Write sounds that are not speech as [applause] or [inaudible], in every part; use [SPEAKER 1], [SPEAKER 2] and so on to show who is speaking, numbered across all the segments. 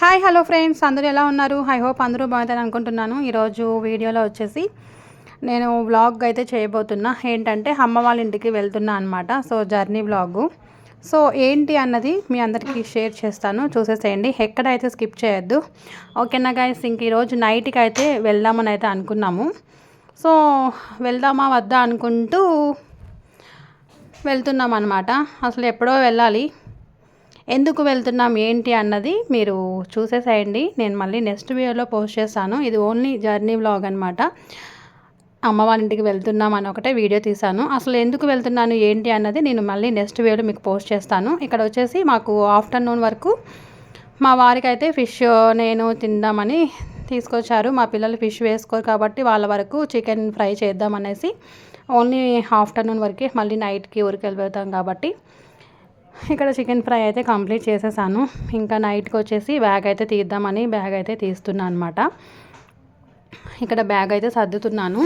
[SPEAKER 1] Hi hello friends అందరూ ఎలా ఉన్నారు? ఐ హోప్ అందరూ బాగుంటారు అనుకుంటున్నాను. ఈరోజు వీడియోలో వచ్చేసి నేను వ్లాగ్ అయితే చేయబోతున్నా. ఏంటంటే అమ్మ వాళ్ళ ఇంటికి వెళ్తున్నా అనమాట సో జర్నీ వ్లాగు సో ఏంటి అన్నది మీ అందరికీ షేర్ చేస్తాను. చూసేసేయండి. ఎక్కడైతే స్కిప్ చేయొద్దు. ఓకేనా గైస్ ఇంక ఈరోజు నైట్కి అయితే వెళ్దామని అయితే అనుకున్నాము. సో వెళ్దామా వద్దా అనుకుంటూ వెళ్తున్నాం అనమాట అసలు ఎప్పుడో వెళ్ళాలి. ఎందుకు వెళ్తున్నాం ఏంటి అన్నది మీరు చూసేసేయండి. నేను మళ్ళీ నెక్స్ట్ వీడియోలో పోస్ట్ చేస్తాను. ఇది ఓన్లీ జర్నీ వ్లాగ్ అనమాట అమ్మ వాళ్ళ ఇంటికి వెళ్తున్నాం అని ఒకటే వీడియో తీశాను. అసలు ఎందుకు వెళ్తున్నాను ఏంటి అన్నది నేను మళ్ళీ నెక్స్ట్ వీడియోలో మీకు పోస్ట్ చేస్తాను. ఇక్కడ వచ్చేసి మాకు ఆఫ్టర్నూన్ వరకు మా వారికి అయితే ఫిష్ నేను తిందామని తీసుకొచ్చారు. మా పిల్లలు ఫిష్ వేసుకోరు కాబట్టి వాళ్ళ వరకు చికెన్ ఫ్రై చేద్దామనేసి ఓన్లీ ఆఫ్టర్నూన్ వరకే మళ్ళీ నైట్కి ఊరికి వెళ్ళిపోతాం కాబట్టి ఇక్కడ చికెన్ ఫ్రై అయితే కంప్లీట్ చేసేసాను. ఇంకా నైట్కి వచ్చేసి బ్యాగ్ అయితే తీద్దామని బ్యాగ్ అయితే తీస్తున్నాను అనమాట ఇక్కడ బ్యాగ్ అయితే సర్దుతున్నాను.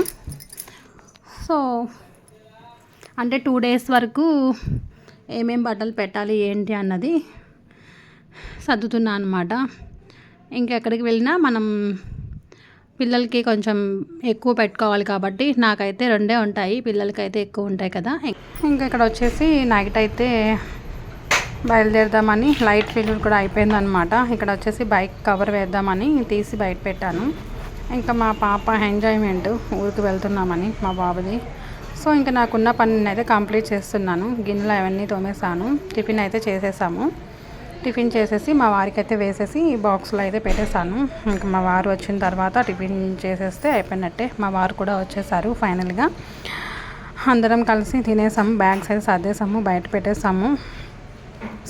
[SPEAKER 1] సో అంటే టూ డేస్ వరకు ఏమేం బట్టలు పెట్టాలి ఏంటి అన్నది సర్దుతున్నా అనమాట ఇంకెక్కడికి వెళ్ళినా మనం పిల్లలకి కొంచెం ఎక్కువ పెట్టుకోవాలి కాబట్టి నాకైతే రెండే ఉంటాయి పిల్లలకి అయితే ఎక్కువ ఉంటాయి కదా. ఇంకా ఇక్కడ వచ్చేసి నైట్ అయితే బయలుదేరదామని లైట్ ఫిల్మ్ కూడా అయిపోయిందనమాట ఇక్కడ వచ్చేసి బైక్ కవర్ వేద్దామని తీసి బయట పెట్టాను. ఇంకా మా పాప ఎంజాయ్మెంట్ ఊరికి వెళ్తున్నామని మా బాబుది. సో ఇంకా నాకున్న పని అయితే కంప్లీట్ చేస్తున్నాను. గిన్నెలు అవన్నీ తోమేసాను టిఫిన్ అయితే చేసేసాము. టిఫిన్ చేసేసి మా వారికి అయితే వేసేసి బాక్స్లో అయితే పెట్టేశాను. ఇంకా మా వారు వచ్చిన తర్వాత టిఫిన్ చేసేస్తే అయిపోయినట్టే. మా వారు కూడా వచ్చేసారు ఫైనల్గా. అందరం కలిసి తినేసాము బ్యాగ్స్ అయితే సర్దేసాము బయట పెట్టేసాము.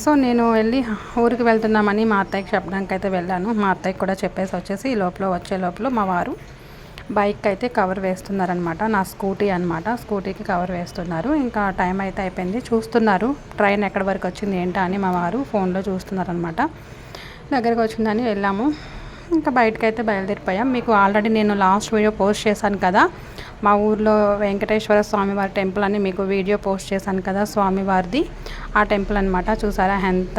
[SPEAKER 1] సో నేను వెళ్ళి ఊరికి వెళ్తున్నామని మా అత్తయ్యకి చెప్పడానికి అయితే వెళ్ళాను. మా అత్తయ్యకి కూడా చెప్పేసి వచ్చేసి ఈ లోపల వచ్చే లోపల మా వారు బైక్ అయితే కవర్ వేస్తున్నారనమాట నా స్కూటీ అనమాట స్కూటీకి కవర్ వేస్తున్నారు. ఇంకా టైం అయితే అయిపోయింది. చూస్తున్నారు. ట్రైన్ ఎక్కడి వరకు వచ్చింది ఏంటా అని మా వారు ఫోన్లో చూస్తున్నారనమాట దగ్గరకు వచ్చిందని వెళ్ళాము. ఇంకా బయటకు అయితే బయలుదేరిపోయాం. మీకు ఆల్రెడీ నేను లాస్ట్ వీడియో పోస్ట్ చేశాను కదా. మా ఊర్లో వెంకటేశ్వర స్వామివారి టెంపుల్ అని మీకు వీడియో పోస్ట్ చేశాను కదా స్వామివారిది. ఆ టెంపుల్ అనమాట చూసారా ఎంత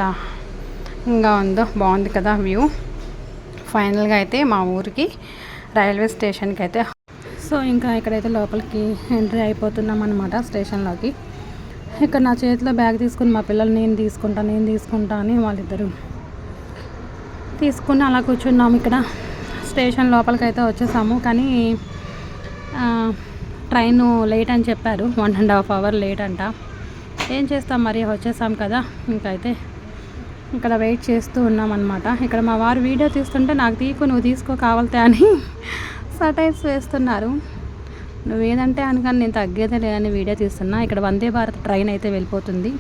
[SPEAKER 1] ఇంకా ఉందో బాగుంది కదా వ్యూ. ఫైనల్గా అయితే మా ఊరికి రైల్వే స్టేషన్కి అయితే సో ఇంకా ఇక్కడైతే లోపలికి ఎంట్రీ అయిపోతున్నాం అనమాట స్టేషన్లోకి. ఇక్కడ నా చేతిలో బ్యాగ్ తీసుకుని మా పిల్లలు నేను తీసుకుంటా నేను తీసుకుంటా అని వాళ్ళిద్దరు తీసుకుని అలా కూర్చున్నాము. ఇక్కడ స్టేషన్ లోపలికి అయితే వచ్చేసాము. కానీ ట్రైన్ లేట్ అని చెప్పారు. One and half hour late అంట. ఏం చేస్తాం మరి? వచ్చేసాం కదా. ఇంకైతే ఇక్కడ వెయిట్ చేస్తూ ఉన్నాం అనమాట ఇక్కడ మా వారు వీడియో తీస్తుంటే నాకు తీకు నువ్వు తీసుకో కావాలితే అని [laughs] సటైర్స్ వేస్తున్నారు. నువ్వేదంటే అనుకని నేను తగ్గేదే లేదని వీడియో తీస్తున్నా. ఇక్కడ వందే భారత్ ట్రైన్ అయితే వెళ్ళిపోతుంది.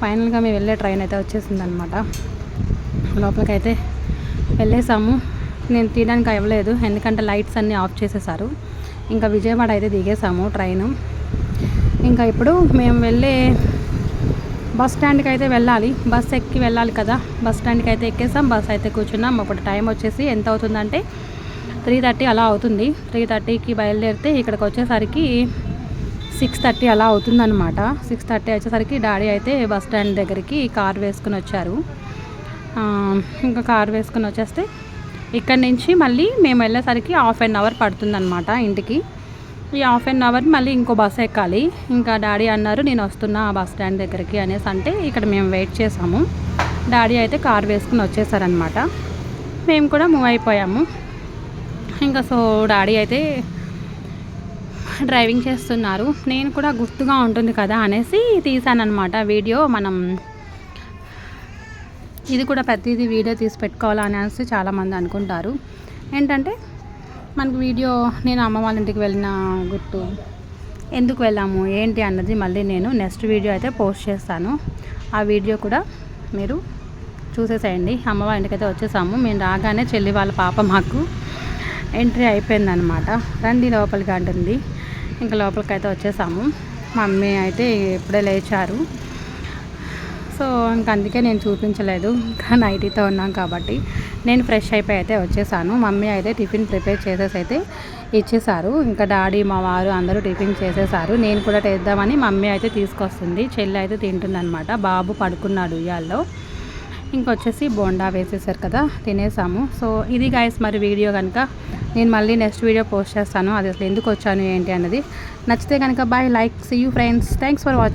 [SPEAKER 1] ఫైనల్గా మేము వెళ్ళే ట్రైన్ అయితే వచ్చేసింది అనమాట లోపలికైతే వెళ్ళేసాము. నేను తీయడానికి అవ్వలేదు. ఎందుకంటే లైట్స్ అన్నీ ఆఫ్ చేసేసారు. ఇంకా విజయవాడ అయితే దిగేసాము ట్రైను. ఇంకా ఇప్పుడు మేము వెళ్ళే బస్ స్టాండ్కి అయితే వెళ్ళాలి. బస్ ఎక్కి వెళ్ళాలి కదా. బస్ స్టాండ్కి అయితే ఎక్కేసాం. బస్ అయితే కూర్చున్నాం. అప్పుడు టైం వచ్చేసి ఎంత అవుతుందంటే త్రీ థర్టీ అలా అవుతుంది. త్రీ థర్టీకి బయలుదేరితే ఇక్కడికి వచ్చేసరికి సిక్స్ థర్టీ అలా అవుతుందన్నమాట. సిక్స్ థర్టీ వచ్చేసరికి డాడీ అయితే బస్ స్టాండ్ దగ్గరికి కార్ వేసుకుని వచ్చారు. ఇంకా కార్ వేసుకుని వచ్చేస్తే ఇక్కడ నుంచి మళ్ళీ మేము వెళ్ళేసరికి హాఫ్ అన్ అవర్ పడుతుందన్నమాట ఇంటికి. ఈ హాఫ్ అన్ అవర్ మళ్ళీ ఇంకో బస్ ఎక్కాలి. ఇంకా డాడీ అన్నారు నేను వస్తున్నా ఆ బస్ స్టాండ్ దగ్గరికి అనేసి అంటే ఇక్కడ మేము వెయిట్ చేసాము. డాడీ అయితే కార్ వేసుకుని వచ్చేసారనమాట మేము కూడా మూవ్ అయిపోయాము. ఇంకా సో డాడీ అయితే డ్రైవింగ్ చేస్తున్నారు. నేను కూడా గుర్తుగా ఉంటుంది కదా అనేసి తీసానమాట వీడియో. మనం ఇది కూడా ప్రతిదీ వీడియో తీసి పెట్టుకోవాలనేసి చాలామంది అనుకుంటారు. ఏంటంటే మనకు వీడియో నేను అమ్మ వాళ్ళ ఇంటికి వెళ్ళిన గుర్తు ఎందుకు వెళ్ళాము? ఏంటి? అన్నది మళ్ళీ నేను నెక్స్ట్ వీడియో అయితే పోస్ట్ చేస్తాను. ఆ వీడియో కూడా మీరు చూసేసేయండి. అమ్మ వాళ్ళ ఇంటికి అయితే వచ్చేసాము. మేము రాగానే చెల్లి వాళ్ళ పాప మాకు ఎంట్రీ అయిపోయిందనమాట రండి లోపలికి అంటుంది. ఇంకా లోపలికి అయితే వచ్చేసాము మమ్మీ అయితే ఇప్పుడే లేచారు. సో ఇంక అందుకే నేను చూపించలేదు. ఇంకా నైటీతో ఉన్నాం కాబట్టి నేను ఫ్రెష్ అయిపోయి అయితే వచ్చేసాను. మమ్మీ అయితే టిఫిన్ ప్రిపేర్ చేసేసి అయితే ఇచ్చేసారు. ఇంకా డాడీ మా వారు అందరూ టిఫిన్ చేసేసారు. నేను కూడా చేద్దామని మమ్మీ అయితే తీసుకొస్తుంది. చెల్లి అయితే తింటుందనమాట బాబు పడుకున్నాడు ఉయ్యాల్లో ఇంకొచ్చేసి బోండా వేసేసారు కదా తినేసాము. సో ఇది గాయస్ మరి వీడియో కనుక నేను మళ్ళీ నెక్స్ట్ వీడియో పోస్ట్ చేస్తాను. అది అసలు ఎందుకు వచ్చాను ఏంటి అన్నది నచ్చితే కనుక bye like see you friends thanks for watching